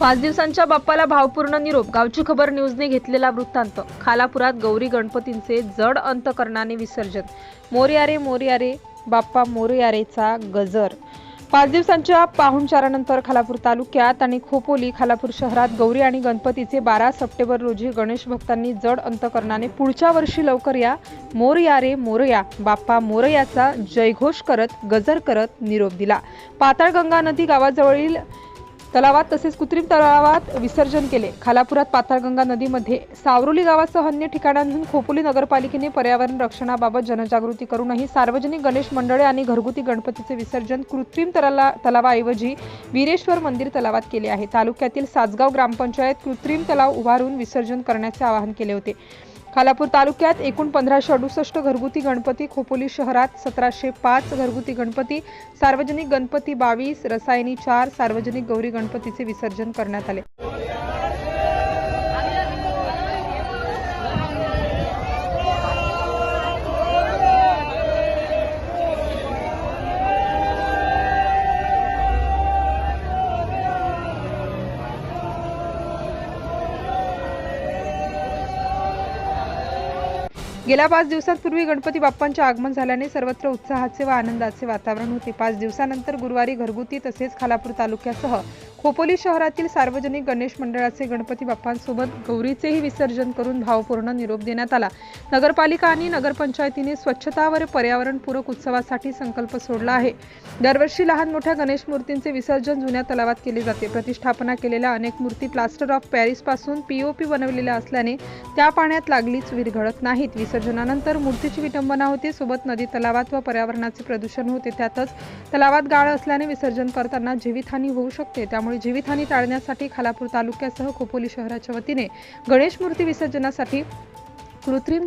पाच दिवसांच्या बाप्पाला भावपूर्ण निरोप. गावची खबर न्यूजने घेतलेला वृत्तांत. खालापुरात गौरी गणपतींचे जड अंतकरणाने विसर्जन. मोरयारे मोरयारे बाप्पा मोरयारेचा गजर. पाच दिवसांच्या पाहुणचारानंतर खालापूर तालुक्यात आणि खोपोली खालापूर शहरात गौरी आणि गणपतीचे बारा सप्टेंबर रोजी गणेश भक्तांनी जड अंतकरणाने पुढच्या वर्षी लवकर या मोरया रे मोरया बाप्पा मोरयाचा जयघोष करत गजर करत निरोप दिला. पाताळगंगा नदी गावाजवळील तलावात तसेच कृत्रिम तलावात विसर्जन केले. खालापुरात पाथरगंगा नदीमध्ये सावरोली गावासह अन्य ठिकाणांहून खोपोली नगरपालिकेने पर्यावरण रक्षणाबाबत जनजागृती करूनही सार्वजनिक गणेश मंडळे आणि घरगुती गणपतीचे विसर्जन कृत्रिम तलाला तलावाऐवजी वीरेश्वर मंदिर तलावात केले आहे. तालुक्यातील सासगाव ग्रामपंचायत कृत्रिम तलाव उभारून विसर्जन करण्याचे आवाहन केले होते. खालापूर तालुक्यात एकूण पंधराशे अडुसष्ट घरगुती गणपती खोपोली शहरात सतराशे पाच घरगुती गणपती सार्वजनिक गणपती बावीस रसायनी चार सार्वजनिक गौरी गणपतीचे विसर्जन करण्यात आले. गेल्या पाच दिवसांपूर्वी गणपती बाप्पांचे आगमन झाल्याने सर्वत्र उत्साहाचे व आनंदाचे वातावरण होते. पाच दिवसानंतर गुरुवारी घरगुती तसेच खालापूर तालुक्यासह खोपोली शहरातील सार्वजनिक गणेश मंडळाचे गणपती बाप्पांसोबत गौरीचेही विसर्जन करून भावपूर्ण निरोप देण्यात आला. नगरपालिका आणि नगरपंचायतीने स्वच्छता व पर्यावरणपूरक उत्सवासाठी संकल्प सोडला आहे. दरवर्षी लहान मोठ्या गणेश मूर्तींचे विसर्जन जुन्या तलावात केले जाते. प्रतिष्ठापना केलेल्या अनेक मूर्ती प्लास्टर ऑफ पॅरिसपासून पीओपी बनवलेल्या असल्याने त्या पाण्यात लागलीच विरघळत नाहीत. विसर्जनानंतर मूर्तीची विटंबना होते. सोबत नदी तलावात व पर्यावरणाचे प्रदूषण होते. त्यातच तलावात गाळ असल्याने विसर्जन करताना जीवितहानी होऊ शकते. त्यामुळे त्यामुळे जीवितहानी टाळण्यासाठी खालापूर तालुक्यासह खोपोली शहराच्या वतीने गणेश मूर्ती विसर्जनासाठी कृत्रिम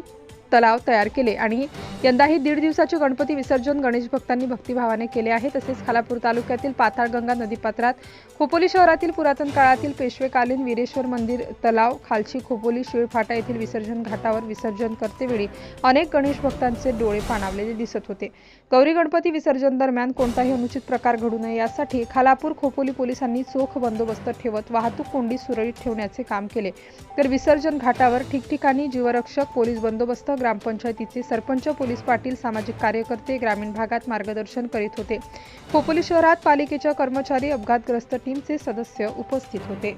तलाव तयार केले आणि यंदाही दीड दिवसाचे गणपती विसर्जन गणेश भक्तांनी भक्तिभावाने केले आहे. तसेच खालापूर तालुक्यातील पाताळगंगा नदीपात्रात खोपोली शहरातील पुरातन काळातील पेशवेकालीन वीरेश्वर मंदिर तलाव खालची खोपोली शिळफाटा येथील विसर्जन घाटावर विसर्जन करतेवेळी अनेक गणेश भक्तांचे डोळे पाणावलेले दिसत होते. गौरी गणपती विसर्जन दरम्यान कोणताही अनुचित प्रकार घडू नये यासाठी खालापूर खोपोली पोलिसांनी चोख बंदोबस्त ठेवत वाहतूक कोंडी सुरळीत ठेवण्याचे काम केले. तर विसर्जन घाटावर ठिकठिकाणी जीवरक्षक पोलीस बंदोबस्त ग्रामपंचायतीचे सरपंच पोलीस पाटील सामाजिक कार्यकर्ते ग्रामीण भागात मार्गदर्शन करीत होते. खोपोली शहरात पालिकेच्या कर्मचारी अपघातग्रस्त टीमचे सदस्य उपस्थित होते.